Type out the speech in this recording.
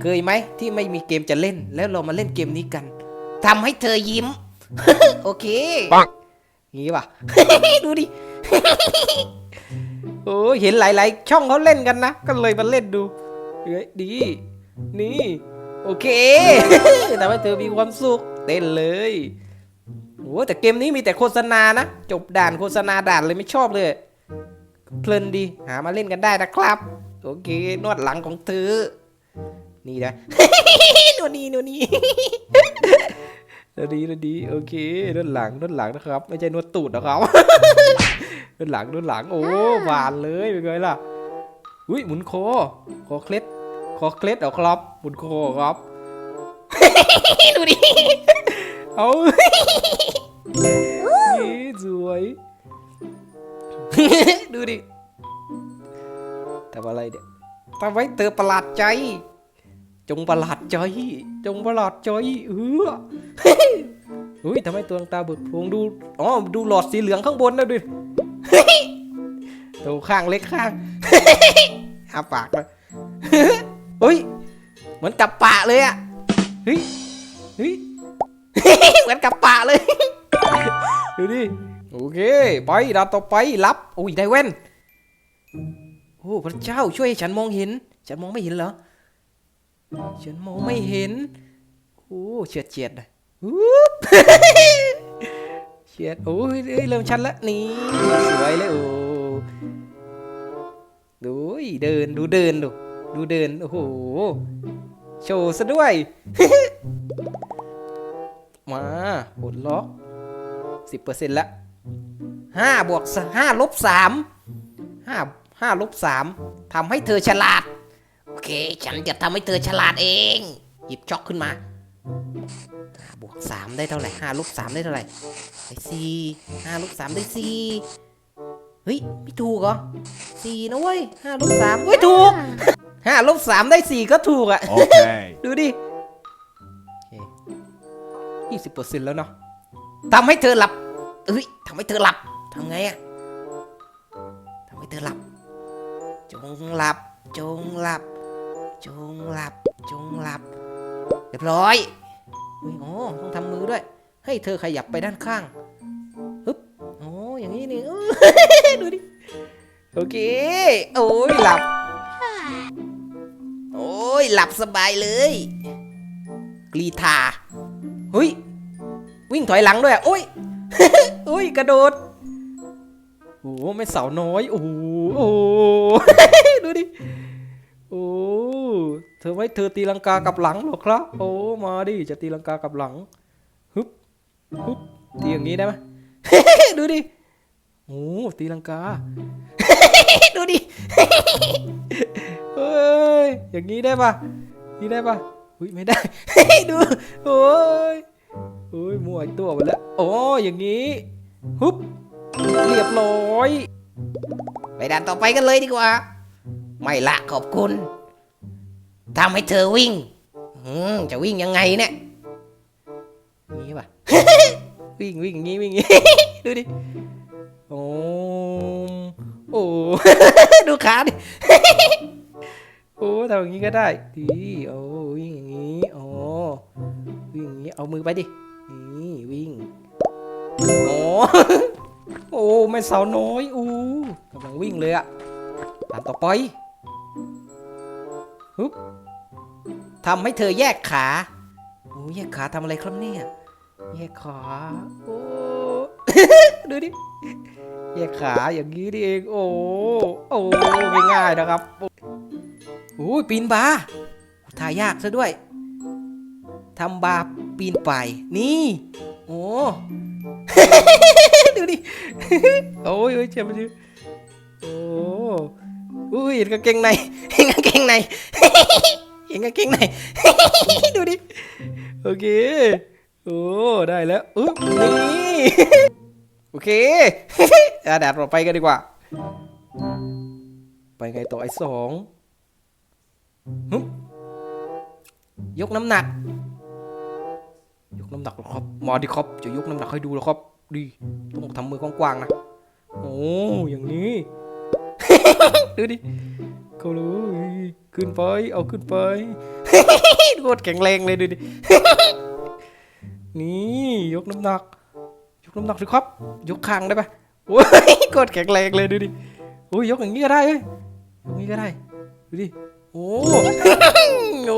เคยไหมที่ไม่มีเกมจะเล่น แล้วเรามาเล่นเกมนี้กันทำให้เธอยิ้ม โอเคปังงี้ป่ะ ดูดิโอ้ยเห็นหลาย ๆ ช่องเขาเล่นกันนะ ก็เลยมาเล่นดูเฮ้ยดี นี่ โอเคทำให้เธอมีความสุข เต้นเลยโอ้แต่เกมนี้มีแต่โฆษณานะ จบด่านโฆษณาด่านเลยไม่ชอบเลย เพลินดี หามาเล่นกันได้นะครับ โอเค นวดหลังของเธอ นี่นะนวดนี่นวดนี่นวดดีนวดดีโอเคนวดหลังนวดหลังนะครับ ไม่ใช่นวดตูดนะครับนวดหลังนวดหลัง โอ้หวานเลยเป็นไงล่ะ อุ้ยหมุนคอคอเคล็ดคอเคล็ดเหรอครับ หมุนคอครับดูดิเอานี่สวยดูดิทำอะไรเนี่ยทำไว้เธอประหลาดใจ จงประหลาดใจ จงประหลาดใจเออเฮ้ยทำไมตัวตาเบิกโพรงดู อ๋อ ดูหลอดสีเหลืองข้างบนนะดูตัวข้างเล็กข้างอาปากเลยเฮ้ย เหมือนกับปะเลยอะเฮ้ย เฮ้ย เหมือนกับปะเลย ดูดิ โอเค ไปดาวต่อไป รับโอ้ย ได้แว่น โอ้ พระเจ้าช่วยให้ฉันมองเห็น ฉันมองไม่เห็นเหรอ ฉันมองไม่เห็นโอ้เฉียดเฉียดๆเลยอุ๊บเฉียดโอ้ยเริ่มชันแล้วนี่สวยเลยโอ้ดูยเดินดูเดินดูดูเดินโอ้โหโชว์ซะด้วย มาปลดล็อกสิบเปอร์เซ็นต์ละห้าบวกห้าลบสามห้าห้าลบสามทำให้เธอฉลาด โอเค ฉันจะทำให้เธอฉลาดเอง หยิบช็อกขึ้นมาห้าบวกสามได้เท่าไหร่ห้าลบสามได้เท่าไหร่ได้สี่ห้าลบสามได้สี่เฮ้ยไม่ถูกเหรอสี่นะเว้ยห้าลบสามเฮ้ยถูกห้าลบสามได้สี่ก็ถูกอะ Okay. ดูดิยี่สิบเปอร์เซ็นต์แล้วเนาะทำให้เธอหลับเอ้ยทำให้เธอหลับทำไงอะทำให้เธอหลับ จงหลับ จงหลับ จงหลับ จงหลับ เรียบร้อยอุ้ยโอ้ต้องทำมือด้วย ให้เธอขยับไปด้านข้างฮึบโอ้อย่างนี้นี่ดูดิ โอเค โอ้ยหลับ โอ้ยหลับสบายเลย กรีธาเฮ้ย วิ่งถอยหลังด้วยอะโอ้ยโอ้ยกระโดดโอ้ไม่สาวน้อย โอ้โหโอ้ดูดิ เธอไว้เธอตีลังกากลับหลังหรอครับ โอ้มาดิจะตีลังกากลับหลังฮึบฮึบตีอย่างนี้ได้ไหมดูดิโอ้ตีลังกาดูดิเฮ้ยอย่างนี้ได้ปะนี่ได้ปะอุ้ยไม่ได้ดูโอ้ยโอ้ยมั่วอีกตัวไปแล้วโอ้อย่างนี้ฮึบเรียบร้อย ไปด่านต่อไปกันเลยดีกว่า ไม่ละขอบคุณ ทำให้เธอวิ่งอืมจะวิ่งยังไงเนี่ยนี่ปะวิ่งวิ่งอย่างงี้วิ่งอย่างงี้ดูดิ โอ้โอ้ดูขาดิ โอ้ทำอย่างนี้ก็ได้ดีโอ้วิ่งอย่างนี้โอ้วิ่งอย่างนี้ เอามือไปดิ นี่วิ่ง โอ้โอ้ไม่สาวน้อยอู้กำลังวิ่งเลยอะตามต่อไป ฮึบทำให้เธอแยกขาโอ้แยกขาทำอะไรครับเนี่ย แยกขา โอ้ ดูดิ แยกขาอย่างนี้นี่เอง โอ้ โอ้ง่ายๆนะครับโอ้ปีนบาทายากซะด้วย ทำบาปีนไป นี่ โอ้ ดูดิ โอ้ยเจ็บมันดิโอ้ อุ้ยเห็นกางเกงในเห็นกางเกงในเห็นกางเกงในดูดิโอเคโอ้ได้แล้วอุ๊บนี่โอเคอาดาดเราไปกันดีกว่า ไปไงต่อไอ้สองยกน้ำหนัก ยกน้ำหนักหรอครับมาดิครับจะยกน้ำหนักให้ดูแล้วครับดีต้องทำมือกว้างๆนะโอ้อย่างนี้ ดูดิเข้าเลยขึ้นไป เอาขึ้นไปโคตรแข็งแรงเลยดูดิ นี่ยกน้ำหนัก ยกน้ำหนักสิครับ ยกคางได้ปะโอ้ยโคตรแข็งแรงเลยดูดิโอ้ยยกอย่างนี้ก็ได้เอ้ยยกอย่างนี้ก็ได้ ดูดิ โอ้